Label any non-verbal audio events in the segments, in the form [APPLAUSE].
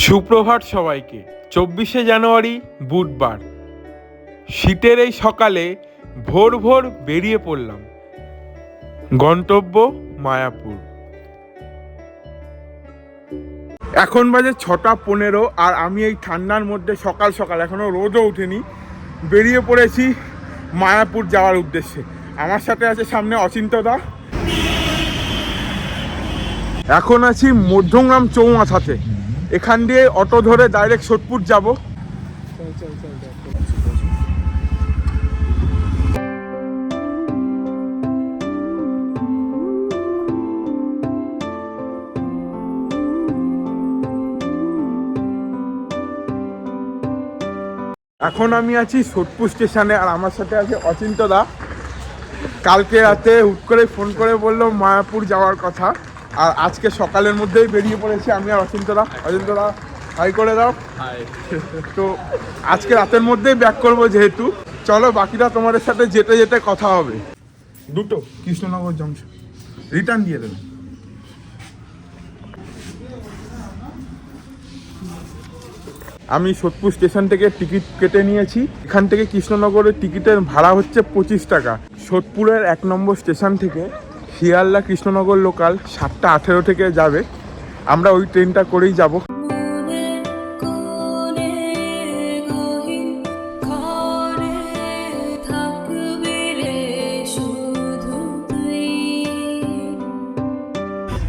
সুপ্রভাত সবাইকে। চব্বিশে জানুয়ারি বুধবার। শীতের এই সকালে ভোর ভোর বেরিয়ে পড়লাম। গন্তব্য মায়াপুর। এখন বাজে ছটা পনেরো আর আমি এই ঠান্ডার মধ্যে সকাল সকাল এখনও রোদও ওঠেনি বেরিয়ে পড়েছি মায়াপুর যাওয়ার উদ্দেশ্যে। আমার সাথে আছে সামনে অচিন্তদা এখন আছি মধ্যমগ্রাম চৌমাথাতে। এখান দিয়ে অটো ধরে ডাইরেক্ট সোদপুর যাব। এখন আমি আছি সোদপুর স্টেশনে আর আমার সাথে আছে অচিন্তদা কালকে রাতে হুট করে ফোন করে বলল, মায়াপুর যাওয়ার কথা। আর আজকে সকালের মধ্যেই বেরিয়ে পড়েছি আমি আর অচিন্তদা অচিন্তদা হাই করে দাও। [LAUGHS] তো আজকে রাতের মধ্যেই ব্যাক করব যেহেতু। চলো বাকিটা তোমাদের সাথে যেতে যেতে কথা হবে। দুটো কৃষ্ণনগর জংশন রিটার্ন দিয়ে দেবে। আমি সোদপুর স্টেশন থেকে টিকিট কেটে নিয়েছি। এখান থেকে কৃষ্ণনগরের টিকিটের ভাড়া হচ্ছে পঁচিশ টাকা। সোদপুরের এক নম্বর স্টেশন থেকে শিয়ালদা কৃষ্ণনগর লোকাল সাতটা আঠেরো থেকে যাবে। আমরা ওই ট্রেনটা করেই যাব।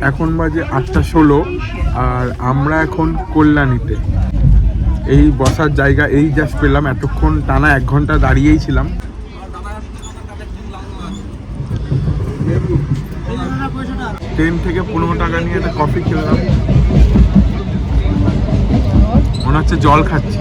এখন বাজে আটটা ষোলো আর আমরা এখন কল্যাণীতে। এই বসার জায়গা এই জাস্ট পেলাম এতক্ষণ টানা এক ঘণ্টা দাঁড়িয়েই ছিলাম। ট্রেন থেকে পনেরো টাকা নিয়ে একটা কফি খেলাম। মনে হচ্ছে জল খাচ্ছি।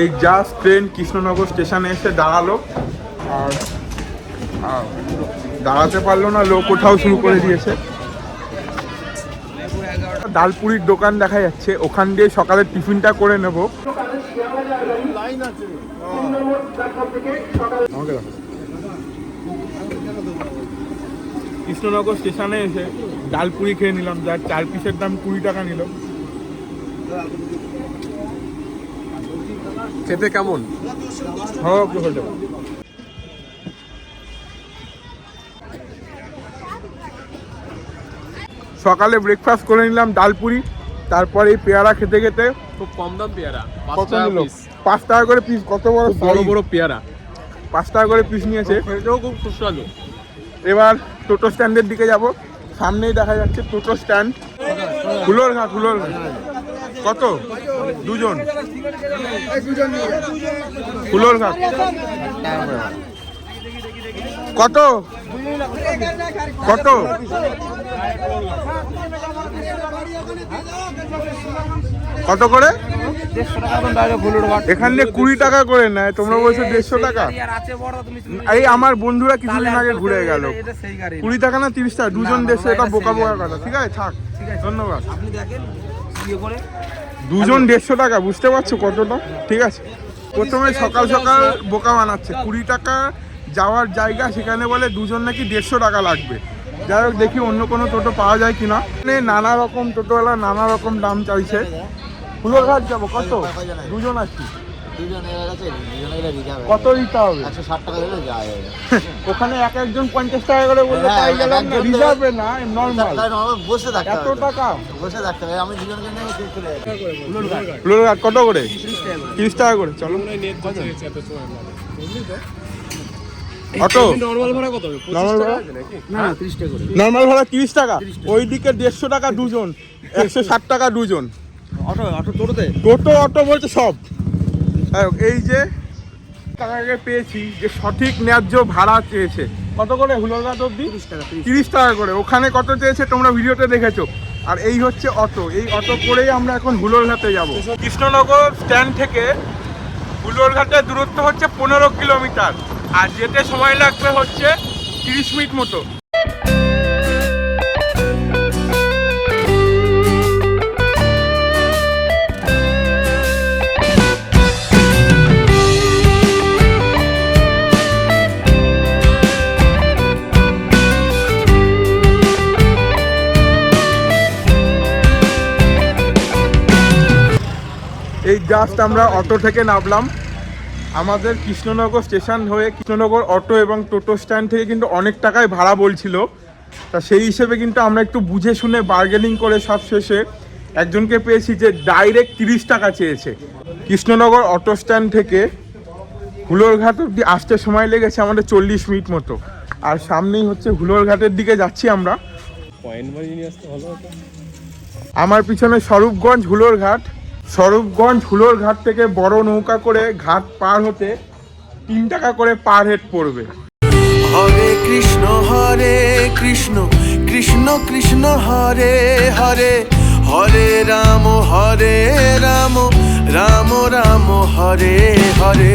এই জাস্ট ট্রেন কৃষ্ণনগর স্টেশনে এসে দাঁড়াল। আর দাঁড়াতে পারল না, লোক ওঠাও শুরু করে দিয়েছে। ডালপুরির দোকান দেখা যাচ্ছে, ওখান দিয়ে সকালের টিফিনটা করে নেব। কৃষ্ণনগর স্টেশনে এসে ডালপুরি খেয়ে নিলাম, যার চার পিসের দাম কুড়ি টাকা নিল। খেতে কেমন? হোক সকালে ব্রেকফাস্ট করে নিলাম ডালপুরি তারপর এই পেয়ারা খেতে খেতে খুব কম দাম পেয়ারা কত নিল? পাঁচ টাকা করে পিস কত বড় বড় বড় পেয়ারা। পাঁচ টাকা করে পিস নিয়েছে। খেতেও খুব সুস্বাদু। এবার টোটো স্ট্যান্ডের দিকে যাব। সামনেই দেখা যাচ্ছে টোটো স্ট্যান্ড। ফুলোর ঘাট ফুলোর কত? দুজন। ফুলোর কত? কত? কত করে? এখান দিয়ে কুড়ি টাকা করে নেয় তোমরা বলছো দেড়শো টাকা। এই আমার বন্ধুরা কিছুদিন আগে ঘুরে গেল। কুড়ি টাকা না তিরিশ টাকা? দুজন দেড়শো এটা বোকা বোকা কথা। ঠিক আছে থাক। ধন্যবাদ। দুজন দেড়শো টাকা, বুঝতে পারছ কতটা? ঠিক আছে? প্রথমে সকাল সকাল বোকা বানাচ্ছে। কুড়ি টাকা যাওয়ার জায়গা সেখানে বলে দুজন নাকি দেড়শো টাকা লাগবে। যাই হোক, দেখি অন্য কোনো টোটো পাওয়া যায় কিনা। মানে নানা রকম টোটোওয়ালা নানা রকম দাম চাইছে। ফুলোরঘাট যাব, কত? দুজন আছি। কত দিতে হবে? ওখানে এক একজন পঞ্চাশ টাকা করে বললে হ্যাঁ, পাই গেলাম না রিজার্ভে না নর্মাল বসে থাকতে এত টাকা? বসে থাকতে হবে আমি দুজনকে নিয়ে কত করে? তিরিশ টাকা করে চলো। অটো? নর্মাল ভাড়া কত নর্মাল ভাড়া? না তিরিশ টাকা করে। নর্মাল ভাড়া তিরিশ টাকা ওইদিকে দেড়শো টাকা দুজন একশো ষাট টাকা দুজন। অটো অটো টোটোতে টোটো অটো বলছে সব। যাই হোক, এই যে টাকা আগে পেয়েছি যে সঠিক ন্যায্য ভাড়া চেয়েছে। কত করে হুলোরঘাট অব্দি তিরিশ টাকা করে। ওখানে কত চেয়েছে তোমরা ভিডিওতে দেখেছ। আর এই হচ্ছে অটো। এই অটো করেই আমরা এখন হুলোরঘাটে যাব। কৃষ্ণনগর স্ট্যান্ড থেকে হুলোরঘাটের দূরত্ব হচ্ছে পনেরো কিলোমিটার। আর যেতে সময় লাগবে হচ্ছে তিরিশ মিনিট মতো। জাস্ট আমরা অটো থেকে নামলাম। আমাদের কৃষ্ণনগর স্টেশন হয়ে কৃষ্ণনগর অটো এবং টোটো স্ট্যান্ড থেকে কিন্তু অনেক টাকায় ভাড়া বলছিল। তা সেই হিসেবে কিন্তু আমরা একটু বুঝে শুনে বার্গেনিং করে সব শেষে একজনকে পেয়েছি যে ডাইরেক্ট তিরিশ টাকা চেয়েছে। কৃষ্ণনগর অটো স্ট্যান্ড থেকে হুলোরঘাট অব্দি আসতে সময় লেগেছে আমাদের চল্লিশ মিনিট মতো। আর সামনেই হচ্ছে হুলোরঘাটের দিকে যাচ্ছি আমরা। আমার পিছনে স্বরূপগঞ্জ হুলোরঘাট। স্বরূপগঞ্জ হুলোরঘাট থেকে বড় নৌকা করে ঘাট পার হতে তিন টাকা করে পার হেড পড়বে। হরে কৃষ্ণ হরে কৃষ্ণ কৃষ্ণ কৃষ্ণ, হরে হরে হরে রাম হরে রাম রাম রাম, হরে হরে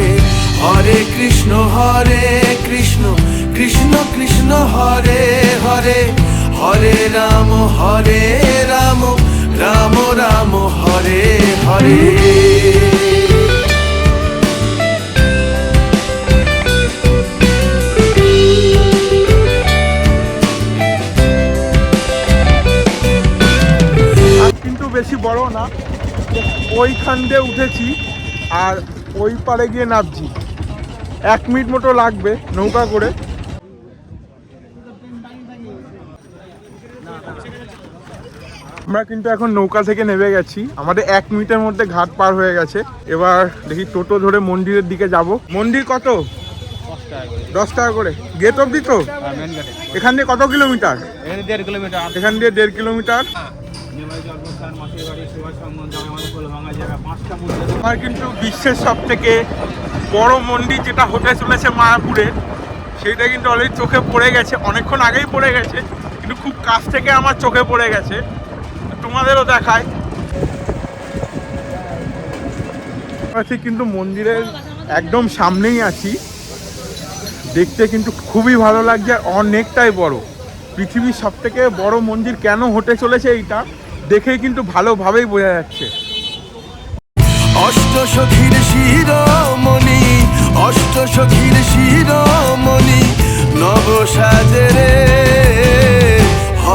হরে কৃষ্ণ হরে কৃষ্ণ কৃষ্ণ কৃষ্ণ, হরে হরে হরে রাম, হরে রাম রাম, হরে হরে। কিন্তু বেশি বড় না ওইখান দিয়ে উঠেছি আর ওই পারে গিয়ে নামছি। এক মিনিট মতো লাগবে নৌকা করে। আমরা কিন্তু এখন নৌকা থেকে নেমে গেছি। আমাদের এক মিনিটের মধ্যে ঘাট পার হয়ে গেছে। এবার দেখি টোটো ধরে মন্দিরের দিকে যাব। মন্দির কত? দশ টাকা করে। গেট অব্দি তো? এখান দিয়ে কত কিলোমিটার? এখানে দিয়ে দেড় কিলোমিটার। আমার কিন্তু বিশ্বের সব থেকে বড় মন্দির যেটা হতে চলেছে মায়াপুরে সেটা কিন্তু অলরেডি চোখে পড়ে গেছে অনেকক্ষণ আগেই পড়ে গেছে কিন্তু খুব কাছ থেকে আমার চোখে পড়ে গেছে। তোমাদেরও দেখায় আছি কিন্তু মন্দিরের একদম সামনেই আছি। দেখতে কিন্তু খুবই ভালো লাগছে আর অনেকটাই বড়। পৃথিবীর সব থেকে বড় মন্দির কেন হতে চলেছে এইটা দেখেই কিন্তু ভালোভাবেই বোঝা যাচ্ছে। অষ্ট সখীর শিরোমণি অষ্ট সখীর শিরোমণি নব সাজরে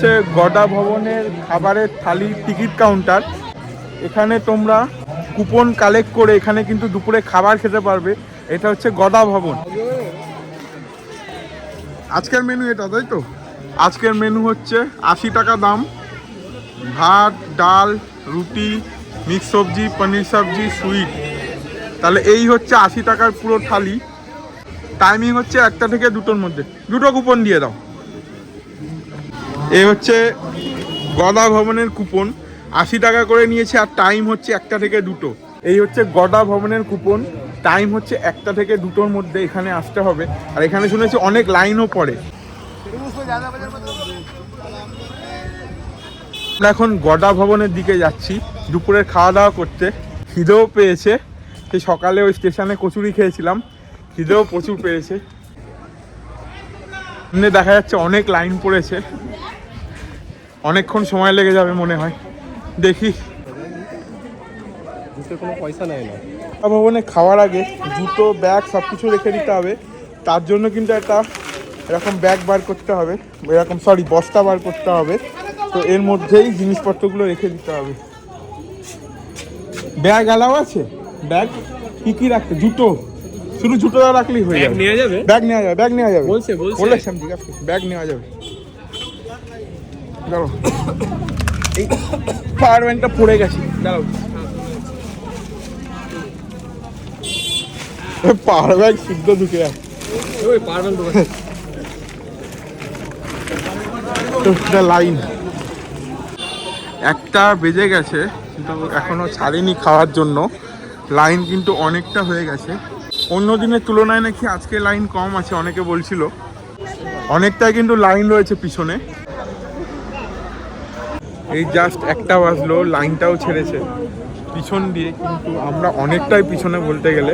হচ্ছে গডা ভবনের খাবারের থালি টিকিট কাউন্টার। এখানে তোমরা কুপন কালেক্ট করে এখানে কিন্তু দুপুরে খাবার খেতে পারবে। এটা হচ্ছে গদা ভবন। আজকের মেনু এটা, তাই তো? আজকের মেনু হচ্ছে আশি টাকা দাম। ভাত, ডাল, রুটি মিক্স সবজি, পনির সবজি সুইট তাহলে এই হচ্ছে আশি টাকার পুরো থালি। টাইমিং হচ্ছে একটা থেকে দুটোর মধ্যে। দুটো কুপন দিয়ে দাও। এই হচ্ছে গদা ভবনের কুপন। আশি টাকা করে নিয়েছে আর টাইম হচ্ছে একটা থেকে দুটো। এই হচ্ছে গদা ভবনের কুপন। টাইম হচ্ছে একটা থেকে দুটোর মধ্যে এখানে আসতে হবে। আর এখানে শুনেছি অনেক লাইনও পড়ে। আমরা এখন গডা ভবনের দিকে যাচ্ছি, দুপুরের খাওয়া দাওয়া করতে। খিদেও পেয়েছে। সেই সকালে ওই স্টেশনে কচুরি খেয়েছিলাম। খিদেও প্রচুর পেয়েছে। দেখা যাচ্ছে অনেক লাইন পড়েছে। অনেকক্ষণ সময় লেগে যাবে মনে হয়। দেখি। কোনো পয়সা নেয় না। ভবনে খাওয়ার আগে জুতো ব্যাগ সব কিছু রেখে দিতে হবে। তার জন্য কিন্তু একটা এরকম ব্যাগ বার করতে হবে। এরকম সরি বস্তা বার করতে হবে। তো এর মধ্যেই জিনিসপত্রগুলো রেখে দিতে হবে। ব্যাগ অ্যালাও আছে? ব্যাগ কি কি রাখতে? জুতো। শুধু জুতো রাখলেই হয়ে যাবে। ব্যাগ নেওয়া যাবে ব্যাগ নেওয়া যাবে। বলছে, বলছে। ব্যাগ নেওয়া যাবে। দাঁড়ো পাওয়ার পড়ে গেছে। পাওয়ার ব্যাংক সিদ্ধ লাইন। একটা বেজে গেছে কিন্তু এখনও ছাড়েনি খাওয়ার জন্য। লাইন কিন্তু অনেকটা হয়ে গেছে। অন্য দিনের তুলনায় নাকি আজকে লাইন কম আছে অনেকে বলছিল। অনেকটাই কিন্তু লাইন রয়েছে পিছনে। এই জাস্ট একটা বাজলো লাইনটাও ছেড়েছে। পিছন দিয়ে কিন্তু আমরা অনেকটাই পিছনে বলতে গেলে।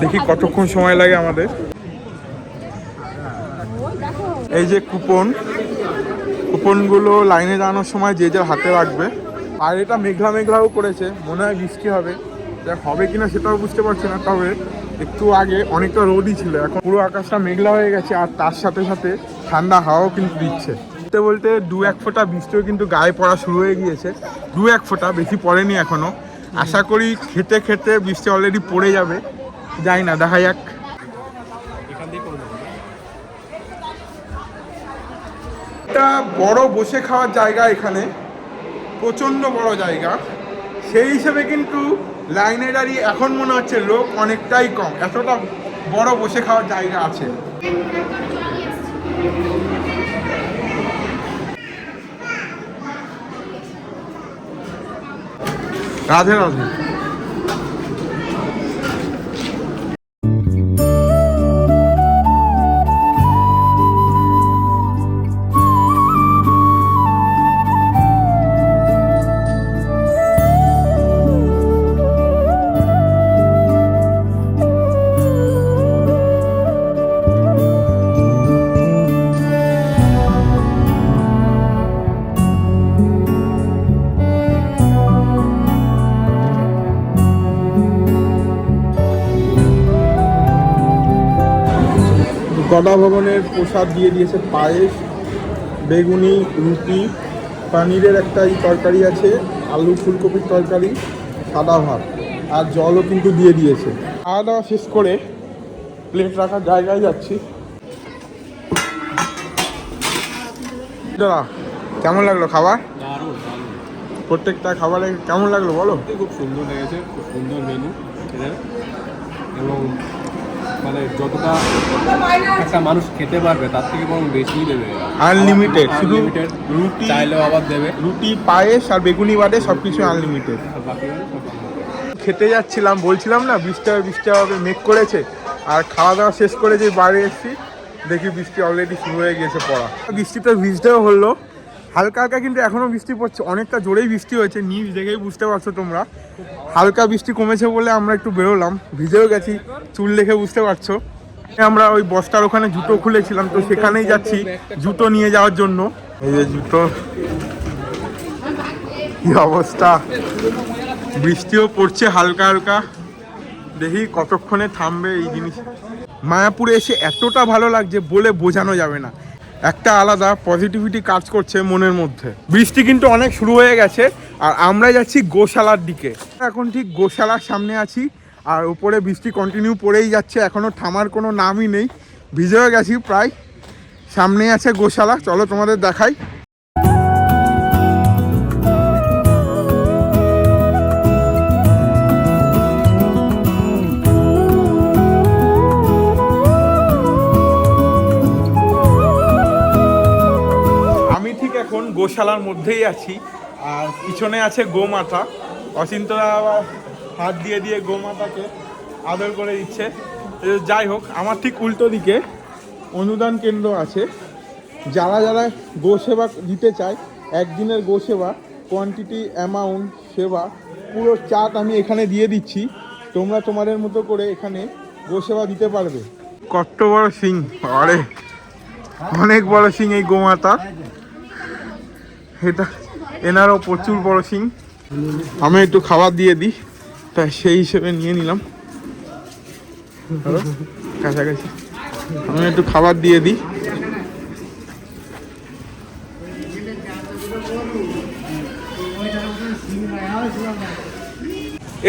দেখি কতক্ষণ সময় লাগে আমাদের। এই যে কুপন কুপনগুলো লাইনে দাঁড়ানোর সময় যে যার হাতে রাখবে আর এটা মেঘলা মেঘলাও করেছে, মনে হয় বৃষ্টি হবে। দেখ, হবে কিনা সেটাও বুঝতে পারছি না, তবে একটু আগে অনেকটা রোদই ছিল। এখন পুরো আকাশটা মেঘলা হয়ে গেছে, আর তার সাথে সাথে ঠান্ডা হাওয়াও কিন্তু দিচ্ছে। বলতে বলতে দু এক ফোঁটা বৃষ্টিও কিন্তু গায়ে পড়া শুরু হয়ে গিয়েছে। দু এক ফোঁটা, বেশি পড়েনি এখনও। আশা করি খেতে খেতে বৃষ্টি অলরেডি পড়ে যাবে। যাই না, দেখা যাক। একটা বড় বসে খাওয়ার জায়গা এখানে, প্রচণ্ড বড় জায়গা। সেই হিসেবে কিন্তু লাইনে দাঁড়িয়ে এখন মনে হচ্ছে লোক অনেকটাই কম। এতটা বড় বসে খাওয়ার জায়গা আছে। রাধে রাধে। গদা ভবনের প্রসাদ দিয়ে দিয়েছে পায়েস বেগুনি রুটি পানিরের একটা এই তরকারি আছে আলু ফুলকপির তরকারি সাদা ভাত আর জলও কিন্তু দিয়ে দিয়েছে। খাওয়া দাওয়া শেষ করে প্লেট রাখার জায়গায় যাচ্ছি। দাদা কেমন লাগল খাবার? প্রত্যেকটা খাবারে কেমন লাগল বলো? খুব সুন্দর লেগেছে খুব সুন্দর মেনু এবং মানে যতটা একটা মানুষ খেতে পারবে তার থেকে বরং বেশিই দেবে। আনলিমিটেড শুধু রুটি চাইলেও আবার দেবে। রুটি পায়েস আর বেগুনি বাদে সব কিছু আনলিমিটেড। খেতে যাচ্ছিলাম বলছিলাম না বৃষ্টি হবে বৃষ্টি হবে মেঘ করেছে। আর খাওয়া দাওয়া শেষ করে যে বাইরে এসেছি দেখি বৃষ্টি অলরেডি শুরু হয়ে গিয়েছে পড়া। বৃষ্টিতে ভিজতেও হলো। হালকা হালকা কিন্তু এখনও বৃষ্টি পড়ছে, অনেকটা জোরেই বৃষ্টি হয়েছে নিউজ দেখেই বুঝতে পারছ তোমরা। হালকা বৃষ্টি কমেছে বলে আমরা একটু বেরোলাম, ভিজেও গেছি, চুল দেখে বুঝতে পারছ। আমরা ওই বস্তার ওখানে জুতো খুলেছিলাম, তো সেখানেই যাচ্ছি জুতো নিয়ে যাওয়ার জন্য। এই যে জুতো, কি অবস্থা? বৃষ্টিও পড়ছে হালকা হালকা, দেখি কতক্ষণে থামবে এই জিনিস। মায়াপুরে এসে এতটা ভালো লাগছে বলে বোঝানো যাবে না। একটা আলাদা পজিটিভিটি কাজ করছে মনের মধ্যে। বৃষ্টি কিন্তু অনেক শুরু হয়ে গেছে, আর আমরা যাচ্ছি গোশালার দিকে। এখন ঠিক গোশালার সামনে আছি, আর উপরে বৃষ্টি কন্টিনিউ পড়েই যাচ্ছে এখনও থামার কোনো নামই নেই। ভিজেও গেছি প্রায় সামনে আছে গোশালা, চলো তোমাদের দেখাই। গোশালার মধ্যেই আছি। আর পিছনে আছে গোমাতা। অচিন্তরা হাত দিয়ে দিয়ে গোমাতাকে আদর করে দিচ্ছে। যাই হোক, আমার ঠিক উল্টো দিকে অনুদান কেন্দ্র আছে। যারা যারা গোসেবা দিতে চায়, একদিনের গোসেবা কোয়ান্টিটি অ্যামাউন্ট সেবা, পুরো চাট আমি এখানে দিয়ে দিচ্ছি। তোমরা তোমাদের মতো করে এখানে গোসেবা দিতে পারবে। কত বড় সিং, আরে। অনেক বড় সিং এই গোমাতা। এটা, এনারও প্রচুর বড় সিং আমি একটু খাবার দিয়ে দিই তাই সেই হিসেবে নিয়ে নিলাম। কাছাকাছি। আমি একটু খাবার দিয়ে দিই।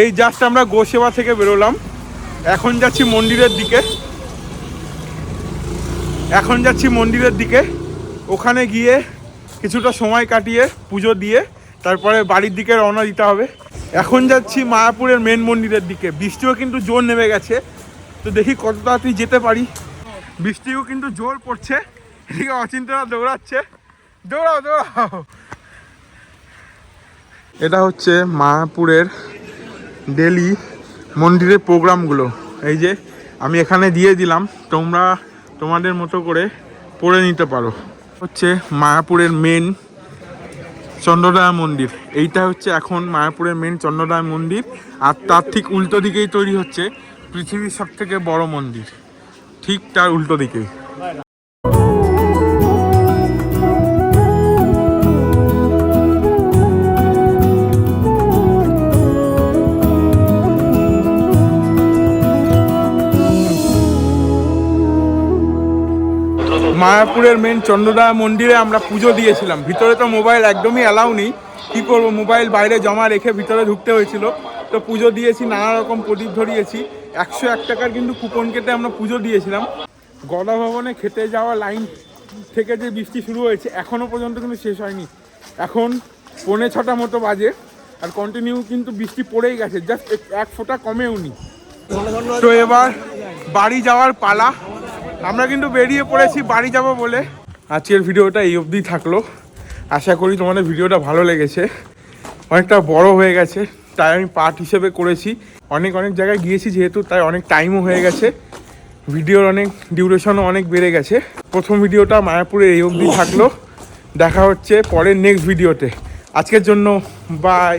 এই জাস্ট আমরা গোসেবা থেকে বেরোলাম। এখন যাচ্ছি মন্দিরের দিকে। এখন যাচ্ছি মন্দিরের দিকে। ওখানে গিয়ে কিছুটা সময় কাটিয়ে পুজো দিয়ে তারপরে বাড়ির দিকে রওনা দিতে হবে। এখন যাচ্ছি মায়াপুরের মেন মন্দিরের দিকে। বৃষ্টিও কিন্তু জোর নেমে গেছে। তো দেখি কত তাড়াতাড়ি যেতে পারি। বৃষ্টিও কিন্তু জোর পড়ছে। এদিকে অচিন্তরা দৌড়াচ্ছে। দৌড়াও দৌড়াও। এটা হচ্ছে মায়াপুরের ডেলি মন্দিরের প্রোগ্রামগুলো। এই যে আমি এখানে দিয়ে দিলাম। তোমরা তোমাদের মতো করে পড়ে নিতে পারো। হচ্ছে মায়াপুরের মেন চন্দ্রদয়া মন্দির। এইটা হচ্ছে এখন মায়াপুরের মেন চন্দ্রদয়া মন্দির। আর তার ঠিক উল্টো দিকেই তৈরি হচ্ছে পৃথিবীর সব থেকে বড় মন্দির। ঠিক তার উল্টো দিকেই। মায়াপুরের মেন চন্দ্রদয়া মন্দিরে আমরা পুজো দিয়েছিলাম। ভিতরে তো মোবাইল একদমই অ্যালাউ নেই। কী করব মোবাইল বাইরে জমা রেখে ভিতরে ঢুকতে হয়েছিল। তো পুজো দিয়েছি, নানা রকম প্রদীপ ধরিয়েছি। একশো এক টাকার কিন্তু কুপন কেটে আমরা পুজো দিয়েছিলাম। গদা ভবনে খেতে যাওয়া লাইন থেকে যে বৃষ্টি শুরু হয়েছে এখনও পর্যন্ত কিন্তু শেষ হয়নি। এখন পৌনে ছটা মতো বাজে আর কন্টিনিউ কিন্তু বৃষ্টি পড়েই গেছে। জাস্ট এক ফোঁটা কমেও নি তো এবার বাড়ি যাওয়ার পালা। আমরা কিন্তু বেরিয়ে পড়েছি, বাড়ি যাব বলে। আজকের ভিডিওটা এই অবধি থাকল। আশা করি তোমাদের ভিডিওটা ভালো লেগেছে। অনেকটা বড় হয়ে গেছে, তাই আমি পার্ট হিসেবে করেছি। অনেক অনেক জায়গায় গিয়েছি যেহেতু, তাই অনেক টাইমও হয়ে গেছে। ভিডিওর অনেক ডিউরেশনও অনেক বেড়ে গেছে। প্রথম ভিডিওটা মায়াপুরে এই অবধি থাকল। দেখা হচ্ছে পরের নেক্সট ভিডিওতে আজকের জন্য বাই